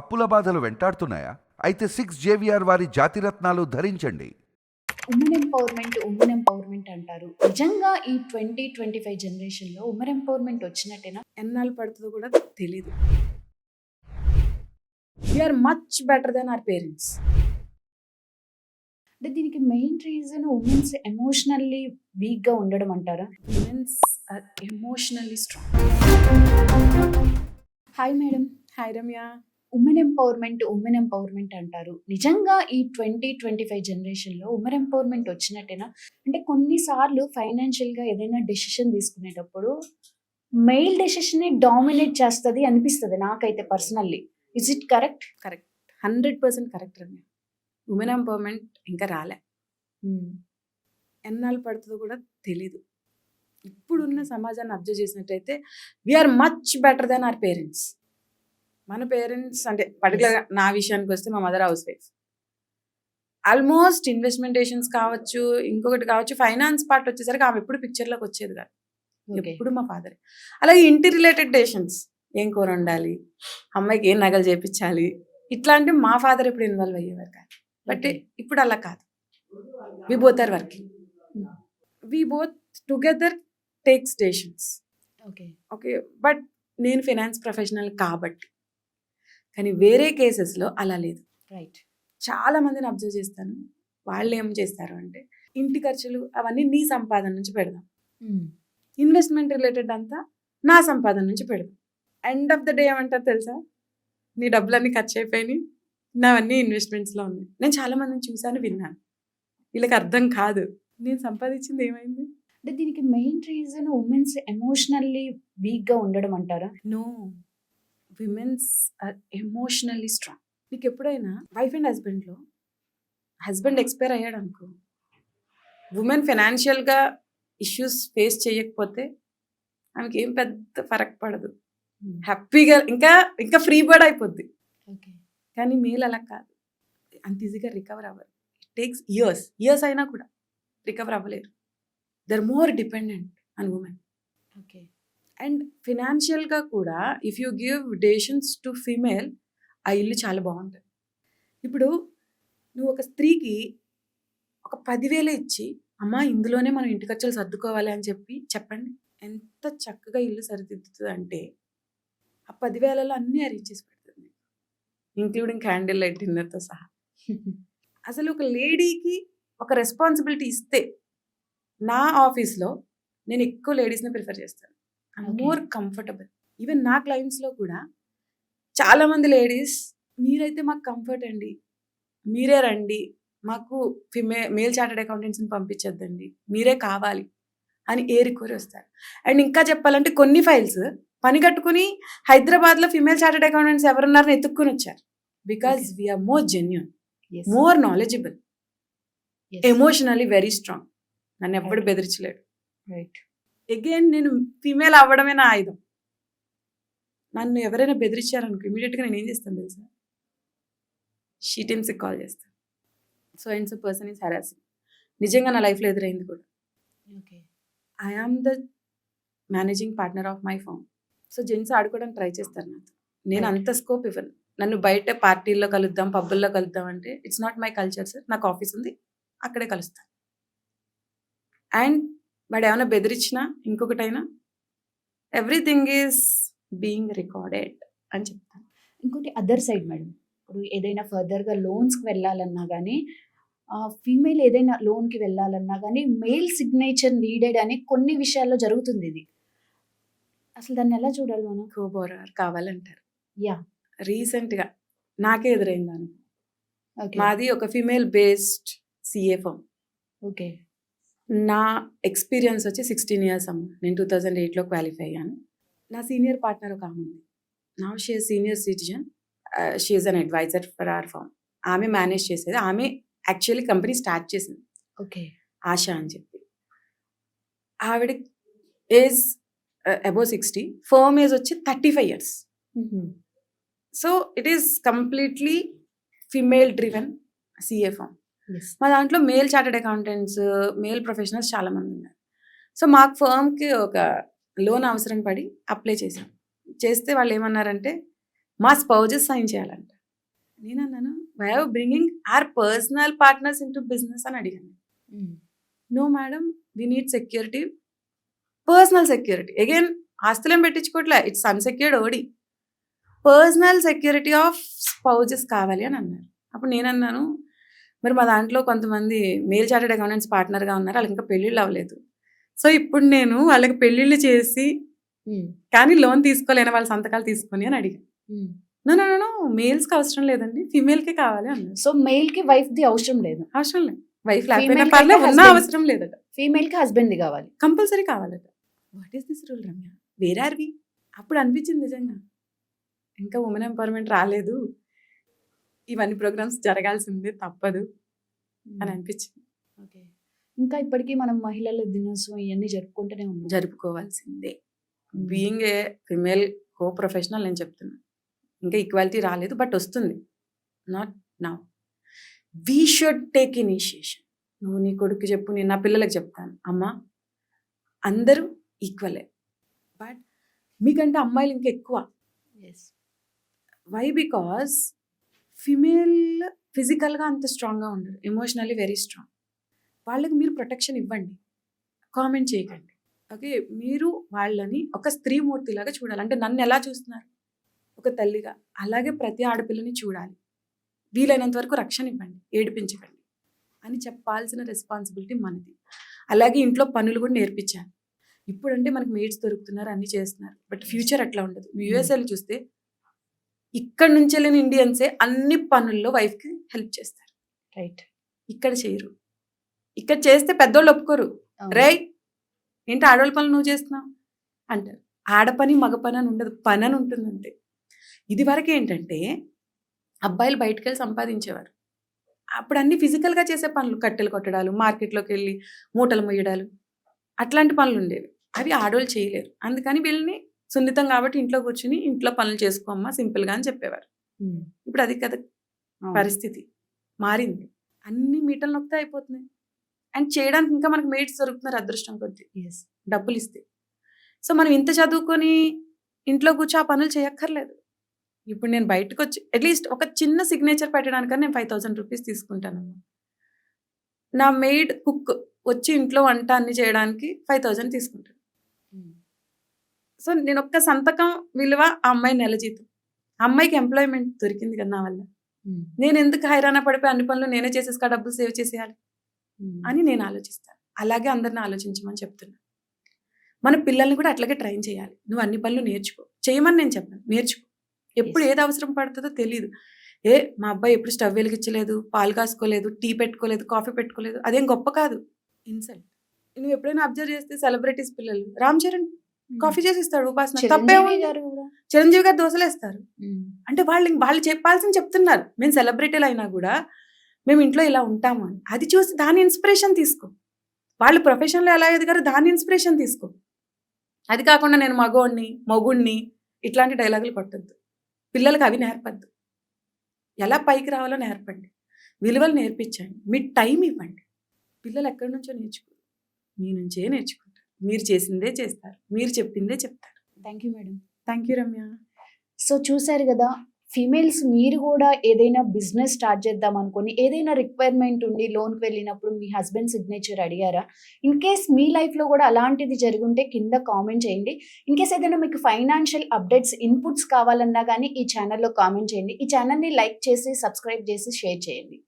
అప్పుల బాధలు వెంటాడుతున్నాయా? అయితే సిక్స్ జేవిఆర్ వారి జాతిరత్నాలు ధరించండి. ఉమెన్ ఎంపవర్మెంట్ ఉమెన్ ఎంపవర్మెంట్ అంటారు. నిజంగా ఈ ట్వంటీ ట్వంటీ ఫైవ్ జనరేషన్లో ఉమెన్ ఎంపవర్మెంట్ వచ్చినట్టేనా? ఎన్నాళ్ళు పడుతుందో కూడా తెలీదు. We are much better then our parents అంటే దీనికి మెయిన్ రీజన్ ఉమెన్స్ ఎమోషనల్లీ వీక్గా ఉండడం అంటారా? Women's are emotionally strong hi madam hi Ramya women empowerment women empowerment అంటారు. నిజంగా ఈ ట్వంటీ ట్వంటీ ఫైవ్ జనరేషన్లో ఉమెన్ ఎంపవర్మెంట్ వచ్చినట్టేనా? అంటే కొన్నిసార్లు ఫైనాన్షియల్గా ఏదైనా డెసిషన్ తీసుకునేటప్పుడు మెయిల్ డెసిషన్ని డామినేట్ చేస్తుంది అనిపిస్తుంది నాకైతే personally is it correct correct hundred percent correct Ramya women empowerment ఇంకా రాలే. ఎన్నాళ్ళు పడుతుందో కూడా తెలీదు. ఇప్పుడున్న సమాజాన్ని అబ్జర్వ్ చేసినట్టయితే we are much better than our parents మన పేరెంట్స్ అంటే పర్టికులర్గా నా విషయానికి వస్తే మా మదర్ హౌస్ వైఫ్ ఆల్మోస్ట్ ఇన్వెస్ట్మెంటేషన్స్ కావచ్చు ఇంకొకటి కావచ్చు ఫైనాన్స్ పార్ట్ వచ్చేసరికి ఆమె ఎప్పుడు పిక్చర్లోకి వచ్చేది కాదు. ఎప్పుడు మా ఫాదర్ అలాగే ఇంటి రిలేటెడ్ డేషన్స్ ఏం కూర వండాలి అమ్మాయికి ఏం నగలు చేపించాలి ఇట్లాంటి మా ఫాదర్ ఎప్పుడు ఇన్వాల్వ్ అయ్యేవారు కాదు. బట్ ఇప్పుడు అలా కాదు. We both are working we both together take stations okay okay but నేను ఫినాన్స్ ప్రొఫెషనల్ కాబట్టి కానీ వేరే కేసెస్లో అలా లేదు. రైట్. చాలా మందిని అబ్జర్వ్ చేస్తాను. వాళ్ళు ఏం చేస్తారు అంటే ఇంటి ఖర్చులు అవన్నీ నీ సంపాదన నుంచి పెడదాం. ఇన్వెస్ట్మెంట్ రిలేటెడ్ అంతా నా సంపాదన నుంచి పెడదాం. ఎండ్ ఆఫ్ ద డే ఏమంటారు తెలుసా? నీ డబ్బులన్నీ ఖర్చు అయిపోయినాయి. నావన్నీ ఇన్వెస్ట్మెంట్స్లో ఉన్నాయి. నేను చాలా మందిని చూశాను విన్నాను. వీళ్ళకి అర్థం కాదు. నేను సంపాదించింది ఏమైంది? అంటే దీనికి మెయిన్ రీజన్ ఉమెన్స్ ఎమోషనల్లీ వీక్గా ఉండడం అంటారా? No. Womens are emotionally strong నీకు ఎప్పుడైనా వైఫ్ అండ్ హస్బెండ్లో హస్బెండ్ ఎక్స్పైర్ అయ్యాడు అనుకో ఉమెన్ ఫైనాన్షియల్గా ఇష్యూస్ ఫేస్ చేయకపోతే ఆమెకి ఏం పెద్ద ఫరక్ పడదు. హ్యాపీగా ఇంకా ఇంకా ఫ్రీ బర్డ్ అయిపోద్ది. ఓకే కానీ మేల్ అలా కాదు. అంత ఈజీగా రికవర్ అవ్వరు. ఇట్ టేక్స్ ఇయర్స్ ఇయర్స్ అయినా కూడా recover అవ్వలేరు. They're more dependent on women okay and ఫినాన్షియల్గా కూడా ఇఫ్ యూ గివ్ డేషన్స్ టు ఫీమేల్ ఆ ఇల్లు చాలా బాగుంటుంది. ఇప్పుడు నువ్వు ఒక స్త్రీకి ఒక పదివేలు ఇచ్చి అమ్మ ఇందులోనే మనం ఇంటి ఖర్చులు సర్దుకోవాలి అని చెప్పి చెప్పండి. ఎంత చక్కగా ఇల్లు సరిదిద్దుతుంది అంటే ఆ పదివేలలో అన్నీ అరేంజ్ చేసి పెడుతుంది. ఇంక్లూడింగ్ క్యాండిల్ లైట్ డిన్నర్తో సహా. అసలు ఒక లేడీకి ఒక రెస్పాన్సిబిలిటీ ఇస్తే నా ఆఫీస్లో నేను ఎక్కువ లేడీస్ని ప్రిఫర్ చేస్తాను. More comfortable. ఈవెన్ నా క్లయింట్స్లో కూడా చాలామంది లేడీస్ మీరైతే మాకు కంఫర్ట్ అండి. మీరే రండి. మాకు ఫిమే మేల్ చార్టెడ్ అకౌంటెంట్స్ని పంపించొద్దండి. మీరే కావాలి. అని ఏరి కోరి వస్తారు. అండ్ ఇంకా చెప్పాలంటే కొన్ని ఫైల్స్ పని కట్టుకుని హైదరాబాద్లో ఫిమేల్ చార్టెడ్ అకౌంటెంట్స్ ఎవరున్నారని ఎత్తుక్కుని వచ్చారు. Because Okay. We are more genuine more knowledgeable emotionally very strong నన్ను ఎప్పుడు. బెదిరించలేడు. రైట్ అగైన్ నేను ఫీమేల్ అవ్వడమే నా ఆయుధం. నన్ను ఎవరైనా బెదిరించారనుకో ఇమీడియట్గా నేను ఏం చేస్తాను తెలుసా? షీ టీమ్స్కి కాల్ చేస్తాను so and so person is harassing నిజంగా నా లైఫ్లో ఎదురైంది కూడా. Okay I am the managing partner of my firm so gents ఆడుకోవడానికి ట్రై చేస్తారు నాతో. నేను. అంత స్కోప్ ఇవ్వను. నన్ను బయట పార్టీల్లో కలుద్దాం పబ్బుల్లో కలుద్దాం అంటే it's not my culture sir నాకు ఆఫీస్ ఉంది. అక్కడే కలుస్తాను అండ్ వాడు ఏమైనా బెదిరించినా ఇంకొకటైనా? ఎవ్రీథింగ్ ఈజ్ బీయింగ్ రికార్డెడ్ అని చెప్తాను. ఇంకోటి అదర్ సైడ్ మేడం. ఇప్పుడు ఏదైనా ఫర్దర్గా లోన్స్కి వెళ్ళాలన్నా కానీ ఫీమేల్ ఏదైనా లోన్కి వెళ్ళాలన్నా కానీ మెయిల్ సిగ్నేచర్ నీడెడ్ అని కొన్ని విషయాల్లో జరుగుతుంది ఇది. అసలు దాన్ని ఎలా చూడాలి మనం? కోబోరార్ కావాలంటారు. యా. రీసెంట్గా నాకే ఎదురైంది అనుకో. ఓకే. మాది ఒక female based CA firm. Okay. నా ఎక్స్పీరియన్స్ వచ్చి సిక్స్టీన్ ఇయర్స్ అమ్మ. నేను టూ థౌజండ్ ఎయిట్లో క్వాలిఫై అయ్యాను. నా సీనియర్ పార్ట్నర్ ఒక ఆమె ఉంది. నా she senior citizen she is an advisor for our firm ఆమె మేనేజ్ చేసేది. ఆమె యాక్చువల్లీ కంపెనీ స్టార్ట్ చేసింది. ఓకే ఆశ అని చెప్పి. ఆవిడ age above sixty firm age వచ్చి thirty five years so it is completely female driven CA firm మా దాంట్లో male chartered accountants male professionals చాలా మంది ఉన్నారు. సో మాకు ఫర్మ్కి ఒక లోన్ అవసరం పడి అప్లై చేసాం చేస్తే వాళ్ళు ఏమన్నారంటే మా స్పౌజెస్ సైన్ చేయాలంట. నేను అన్నాను why are bringing our personal partners into business అని అడిగాను. No madam we need security personal security again ఆస్తులేం పెట్టించుకోవట్లే it's unsecured OD personal security of spouses కావాలి అని అన్నారు. అప్పుడు నేను అన్నాను మరి మా దాంట్లో కొంతమంది మేల్ చార్టెడ్ అకౌంటెంట్స్ పార్ట్నర్గా ఉన్నారు వాళ్ళకి ఇంకా పెళ్ళిళ్ళు అవ్వలేదు. సో ఇప్పుడు నేను వాళ్ళకి పెళ్ళిళ్ళు చేసి కానీ లోన్ తీసుకోలేని వాళ్ళ సంతకాలు తీసుకొని అని అడిగాను నో నో నో మేల్స్కి అవసరం లేదండి ఫీమేల్కే కావాలి అన్నారు సో మెయిల్కి వైఫ్ ది అవసరం లేదు. అవసరం లేదు. వైఫ్ లేకపోయినా పర్లేదు ఉన్నా. అవసరం లేదట. ఫీమేల్కి హస్బెండ్ ది కావాలి. కంపల్సరీ కావాలట. What is this rule Ramya where are we? అప్పుడు అనిపించింది నిజంగా. ఇంకా ఉమెన్ ఎంపవర్మెంట్ రాలేదు. ఇవన్నీ ప్రోగ్రామ్స్ జరగాల్సిందే తప్పదు అని అనిపించింది. ఓకే. ఇంకా ఇప్పటికీ మనం మహిళల దినోత్సవం ఇవన్నీ జరుపుకుంటూనే ఉన్నాం. జరుపుకోవాల్సిందే. Being a female co professional నేను చెప్తున్నా. ఇంకా ఈక్వాలిటీ రాలేదు బట్ వస్తుంది. నాట్ నా వీ షుడ్ టేక్ ఇనిషియేషన్ నువ్వు నీ కొడుకు చెప్పు నేను నా పిల్లలకు చెప్తాను. అమ్మ అందరూ ఈక్వలే బట్ మీకంటే అమ్మాయిలు ఇంకా ఎక్కువ. వై బికాస్ ఫిమేల్ ఫిజికల్గా అంత స్ట్రాంగ్గా ఉండరు. Emotionally very strong. వాళ్ళకి మీరు ప్రొటెక్షన్ ఇవ్వండి. కామెంట్ చేయకండి. ఓకే? మీరు వాళ్ళని ఒక స్త్రీమూర్తిలాగా చూడాలి. అంటే నన్ను ఎలా చూస్తున్నారు? ఒక తల్లిగా. అలాగే ప్రతి ఆడపిల్లని చూడాలి. వీలైనంత వరకు రక్షణ ఇవ్వండి. ఏడిపించకండి. అని చెప్పాల్సిన రెస్పాన్సిబిలిటీ మనది. అలాగే ఇంట్లో పనులు కూడా నేర్పించాలి. ఇప్పుడంటే మనకి మేడ్స్ దొరుకుతున్నారు అన్ని చేస్తున్నారు. బట్ ఫ్యూచర్ అట్లా ఉండదు. యూఎస్ఏలో చూస్తే ఇక్కడ నుంచి వెళ్ళిన ఇండియన్సే అన్ని పనుల్లో వైఫ్కి హెల్ప్ చేస్తారు. రైట్ ఇక్కడ చేయరు. ఇక్కడ చేస్తే పెద్దోళ్ళు ఒప్పుకోరు. రేయ్ ఏంటి ఆడవాళ్ళ పనులు నువ్వు చేస్తున్నావు? అంటారు. ఆడపని మగ పని అని ఉండదు. పని అని ఉంటుంది అంతే ఇది వరకు ఏంటంటే అబ్బాయిలు బయటకు వెళ్ళి సంపాదించేవారు. అప్పుడు అన్ని ఫిజికల్గా చేసే పనులు కట్టెలు కొట్టడాలు మార్కెట్లోకి వెళ్ళి మూటలు మొయ్యడాలు అట్లాంటి పనులు ఉండేవి. అవి ఆడవాళ్ళు చేయలేరు. అందుకని వీళ్ళని సున్నితం కాబట్టి ఇంట్లో కూర్చుని ఇంట్లో పనులు చేసుకోమ్మా సింపుల్గా అని చెప్పేవారు. ఇప్పుడు అది కదా పరిస్థితి. మారింది. అన్ని మీటలు నొక్కితే అయిపోతున్నాయి. అండ్ చేయడానికి ఇంకా మనకు మేట్స్ దొరుకుతున్నారు అదృష్టం కొద్దీ. డబ్బులు ఇస్తే సో మనం ఇంత చదువుకొని ఇంట్లో కూర్చో ఆ పనులు చేయక్కర్లేదు. ఇప్పుడు నేను బయటకు వచ్చి అట్లీస్ట్ ఒక చిన్న సిగ్నేచర్ పెట్టడానికని నేను ఫైవ్ థౌసండ్ రూపీస్ తీసుకుంటాను నా మెయిడ్ కుక్ వచ్చి ఇంట్లో వంట అన్ని చేయడానికి ఫైవ్ థౌసండ్ తీసుకుంటాను సో నేను ఒక్క సంతకం విలువ ఆ అమ్మాయి నెల జీతం. అమ్మాయికి ఎంప్లాయ్మెంట్ దొరికింది కదా నా వల్ల. నేను ఎందుకు హైరాణ పడిపోయి అన్ని పనులు నేనే చేసేసి ఆ డబ్బులు సేవ్ చేసేయాలి? అని నేను ఆలోచిస్తాను అలాగే అందరిని ఆలోచించమని చెప్తున్నా. మన పిల్లల్ని కూడా అట్లాగే ట్రైన్ చేయాలి. నువ్వు అన్ని పనులు నేర్చుకో. చేయమని నేను చెప్పాను. నేర్చుకో. ఎప్పుడు. ఏది అవసరం పడుతుందో తెలియదు ఏ మా అబ్బాయి ఎప్పుడు స్టవ్ వెలిగించలేదు పాలు కాసుకోలేదు టీ పెట్టుకోలేదు కాఫీ పెట్టుకోలేదు అదేం గొప్ప కాదు. ఇన్సల్ట్ నువ్వు ఎప్పుడైనా అబ్జర్వ్ చేస్తే సెలబ్రిటీస్ పిల్లలు. రామ్ చరణ్ కాఫీ చేసి ఇస్తాడు ఉపాసన తప్పే చిరంజీవి. గారు కూడా. చిరంజీవి గారు దోశలు వేస్తారు. అంటే వాళ్ళు వాళ్ళు చెప్పాల్సింది చెప్తున్నారు. మేము సెలబ్రిటీలు అయినా కూడా మేము ఇంట్లో ఇలా ఉంటాము అని. అది చూసి దాని ఇన్స్పిరేషన్ తీసుకో. వాళ్ళు ప్రొఫెషన్లో ఎలా ఎదిగారో దాని ఇన్స్పిరేషన్ తీసుకో. అది కాకుండా నేను మగోడిని మగుణ్ణి ఇట్లాంటి డైలాగులు కొట్టద్దు. పిల్లలకి అవి నేర్పద్దు. ఎలా పైకి రావాలో నేర్పండి. విలువలు నేర్పించండి. మీ టైం ఇవ్వండి. పిల్లలు ఎక్కడి నుంచో నేర్చుకోరు మీ నుంచే నేర్చుకుంటారు మీరు చేసిందే చేస్తారు. మీరు చెప్పిందే చెప్తారు. Thank you madam thank you Ramya so చూశారు కదా ఫీమేల్స్ మీరు కూడా ఏదైనా బిజినెస్ స్టార్ట్ చేద్దాం అనుకుని ఏదైనా రిక్వైర్మెంట్ ఉండి లోన్కి వెళ్ళినప్పుడు మీ హస్బెండ్ సిగ్నేచర్ అడిగారా? ఇన్ కేస్ మీ లైఫ్లో కూడా అలాంటిది జరుగుంటే కింద కామెంట్ చేయండి. ఇన్ కేస్ ఏదైనా మీకు ఫైనాన్షియల్ అప్డేట్స్ ఇన్పుట్స్ కావాలన్నా కానీ ఈ ఛానల్లో కామెంట్ చేయండి. ఈ ఛానల్ని లైక్ చేసి సబ్స్క్రైబ్ చేసి షేర్ చేయండి.